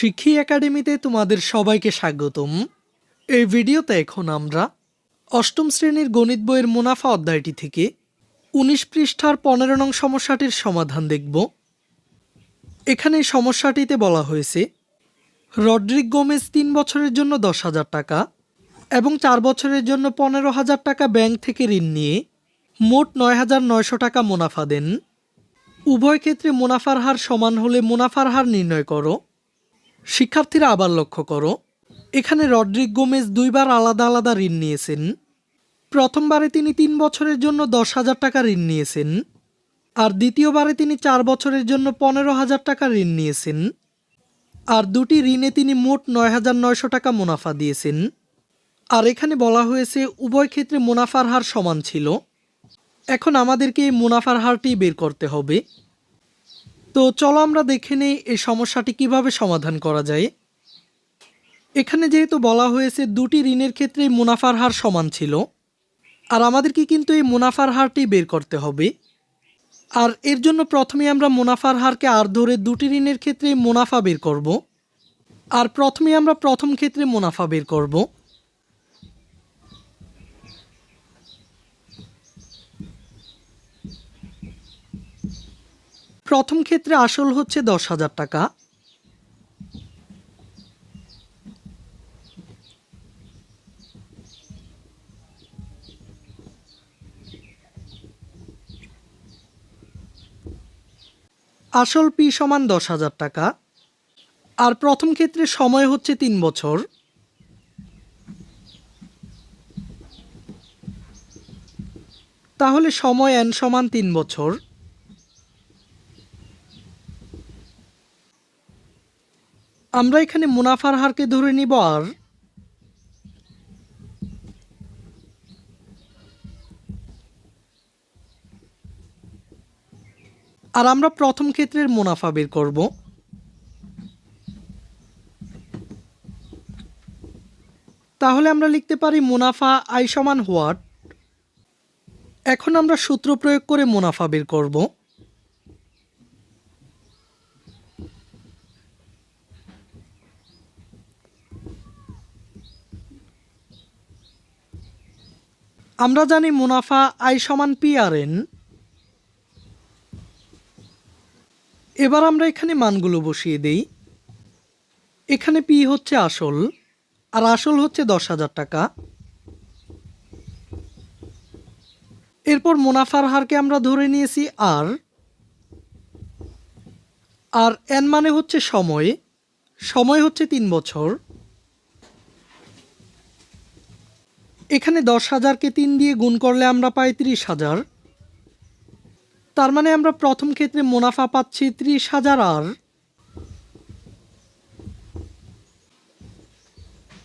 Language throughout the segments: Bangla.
শিক্ষী একাডেমিতে তোমাদের সবাইকে স্বাগতম। এই ভিডিওতে এখন আমরা অষ্টম শ্রেণির গণিত বইয়ের মুনাফা অধ্যায়টি থেকে উনিশ পৃষ্ঠার পনেরো নং সমস্যাটির সমাধান দেখব। এখানে সমস্যাটিতে বলা হয়েছে রড্রিক গোমেজ তিন বছরের জন্য দশ হাজার টাকা এবং চার বছরের জন্য পনেরো হাজার টাকা ব্যাংক থেকে ঋণ নিয়ে মোট নয় হাজার নয়শো টাকা মুনাফা দেন। উভয় ক্ষেত্রে মুনাফার হার সমান হলে মুনাফার হার নির্ণয় করো। শিক্ষার্থীরা আবার লক্ষ্য করো, এখানে রড্রিক গোমেজ দুইবার আলাদা আলাদা ঋণ নিয়েছেন। প্রথমবারে তিনি তিন বছরের জন্য দশ হাজার টাকা ঋণ নিয়েছেন। আর দ্বিতীয়বারে তিনি চার বছরের জন্য পনেরো হাজার টাকা ঋণ নিয়েছেন। আর দুটি ঋণে তিনি মোট নয় হাজার নয়শো টাকা মুনাফা দিয়েছেন। আর এখানে বলা হয়েছে, উভয় ক্ষেত্রে মুনাফার হার সমান ছিল। এখন আমাদেরকে এই মুনাফার হারটি বের করতে হবে। তো চলো আমরা দেখে নেই এই সমস্যাটি কীভাবে সমাধান করা যায়। এখানে যেহেতু বলা হয়েছে দুটি ঋণের ক্ষেত্রে মুনাফার হার সমান ছিল, আর আমাদেরকে কিন্তু এই মুনাফার হারটি বের করতে হবে। আর এর জন্য প্রথমে আমরা মুনাফার হারকে আর ধরে দুটি ঋণের ক্ষেত্রে মুনাফা বের করব, আর প্রথমে আমরা প্রথম ক্ষেত্রে মুনাফা বের করব। প্রথম ক্ষেত্রে আসল হচ্ছে দশ হাজার টাকা। আসল পি সমান দশ হাজার টাকা। আর প্রথম ক্ষেত্রে সময় হচ্ছে তিন বছর। তাহলে সময় এন সমান তিন বছর। আমরা এখানে মুনাফার হারকে ধরে নিব আর আর আমরা প্রথম ক্ষেত্রের মুনাফা বের করব। তাহলে আমরা লিখতে পারি মুনাফা আই সমান হোয়াট? এখন আমরা সূত্র প্রয়োগ করে মুনাফা বের করব। আমরা জানি মুনাফা আই সমান পি আর এন এবার আমরা এখানে মানগুলো বসিয়ে দেই। এখানে পি হচ্ছে আসল, আর আসল হচ্ছে দশ হাজার টাকা। এরপর মুনাফার হারকে আমরা ধরে নিয়েছি আর। আর এন মানে হচ্ছে সময় সময় হচ্ছে তিন বছর। এখানে দশ হাজারকে তিন দিয়ে গুণ করলে আমরা পাই ত্রিশ হাজার। তার মানে আমরা প্রথম ক্ষেত্রে মুনাফা পাচ্ছি ত্রিশ হাজার আর।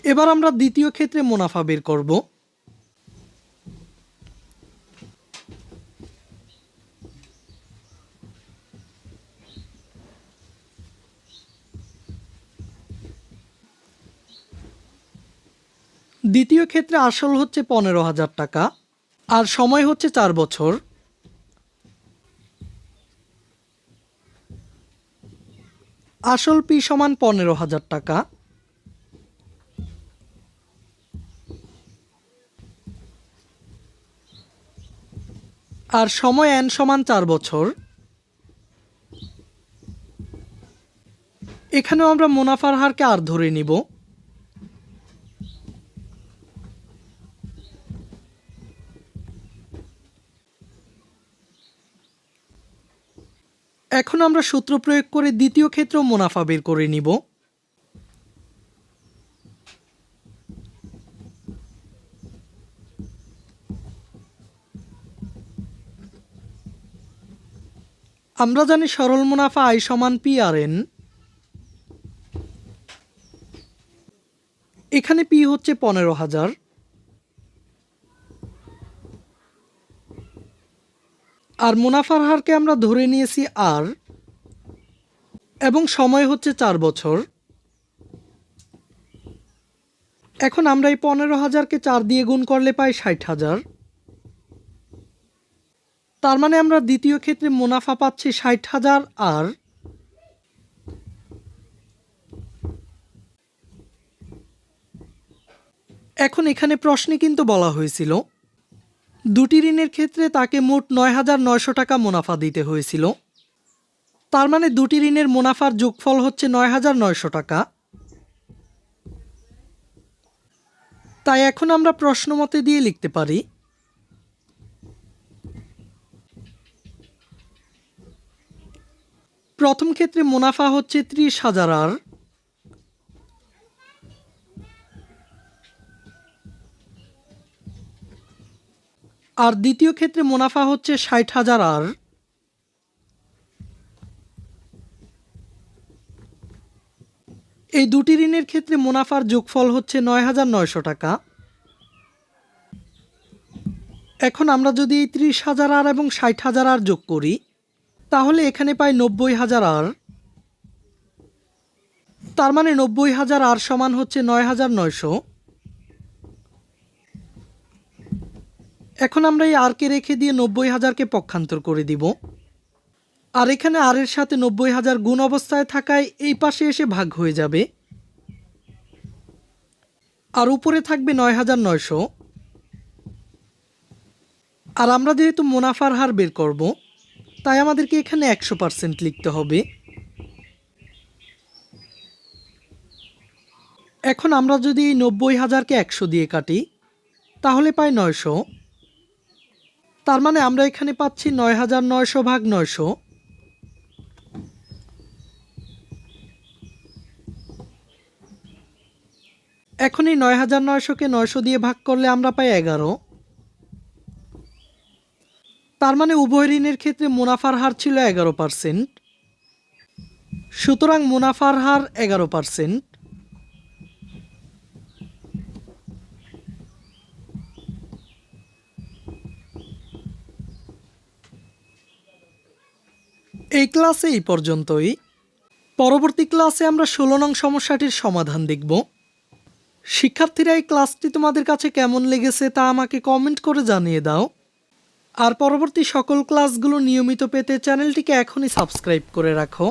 এবার আমরা দ্বিতীয় ক্ষেত্রে মুনাফা বের করব। দ্বিতীয় ক্ষেত্রে আসল হচ্ছে পনেরো হাজার টাকা, আর সময় হচ্ছে চার বছর। আসল পি সমান পনেরো হাজার টাকা। আর সময় এন সমান চার বছর। এখানেও আমরা মুনাফার হারকে আর ধরে নিব। এখন আমরা সূত্র প্রয়োগ করে দ্বিতীয় ক্ষেত্র মুনাফা বের করে নিব। আমরা জানি সরল মুনাফা আই সমান পি আর এন। এখানে পি হচ্ছে পনেরো হাজার। আর মুনাফার হারকে আমরা ধরে নিয়েছি আর, এবং সময় হচ্ছে চার বছর। এখন আমরা এই পনেরো হাজারকে চার দিয়ে গুণ করলে পাই ষাট হাজার। তার মানে আমরা দ্বিতীয় ক্ষেত্রে মুনাফা পাচ্ছি ষাট হাজার আর। এখন এখানে প্রশ্নে কিন্তু বলা হয়েছিল দুটি ঋণের ক্ষেত্রে তাকে মোট নয় হাজার নয়শো টাকা মুনাফা দিতে হয়েছিল। তার মানে দুটি ঋণের মুনাফার যোগফল হচ্ছে নয় হাজার নয়শো টাকা। তাই এখন আমরা প্রশ্ন মতে দিয়ে লিখতে পারি, প্রথম ক্ষেত্রে মুনাফা হচ্ছে ত্রিশ হাজার আর আর দ্বিতীয় ক্ষেত্রে মুনাফা হচ্ছে ষাট হাজার আর এই দুটি ঋণের ক্ষেত্রে মুনাফার যোগফল হচ্ছে নয় হাজার নয়শো টাকা। এখন আমরা যদি এই ত্রিশ হাজার আর এবং ষাট হাজার আর যোগ করি, তাহলে এখানে পাই নব্বই হাজার আর। তার মানে নব্বই হাজার আর সমান হচ্ছে নয় হাজার নয়শো। এখন আমরা এই আরকে রেখে দিয়ে নব্বই হাজারকে পক্ষান্তর করে দিব। আর এখানে আর এর সাথে নব্বই হাজার গুণ অবস্থায় থাকায় এই পাশে এসে ভাগ হয়ে যাবে। আর উপরে থাকবে নয় হাজার নয়শো। আর আমরা যেহেতু মুনাফার হার বের করব, তাই আমাদেরকে এখানে একশো পার্সেন্ট লিখতে হবে। এখন আমরা যদি নব্বই হাজারকে একশো দিয়ে কাটি, তাহলে পাই নয়শো। তার মানে আমরা এখানে পাচ্ছি নয় হাজার নয়শো ভাগ নয়শো। এখন এই নয় হাজার নয়শোকে নয়শো দিয়ে ভাগ করলে আমরা পাই এগারো। তার মানে উভয় ঋণের ক্ষেত্রে মুনাফার হার ছিল এগারো পার্সেন্ট। সুতরাং মুনাফার হার এগারো পার্সেন্ট। এই ক্লাসে এই পর্যন্তই। পরবর্তী ক্লাসে আমরা ষোলো নং সমস্যাটির সমাধান দেখব। শিক্ষার্থীরা, এই ক্লাসটি তোমাদের কাছে কেমন লেগেছে তা আমাকে কমেন্ট করে জানিয়ে দাও। আর পরবর্তী সকল ক্লাসগুলো নিয়মিত পেতে চ্যানেলটিকে এখনই সাবস্ক্রাইব করে রাখো।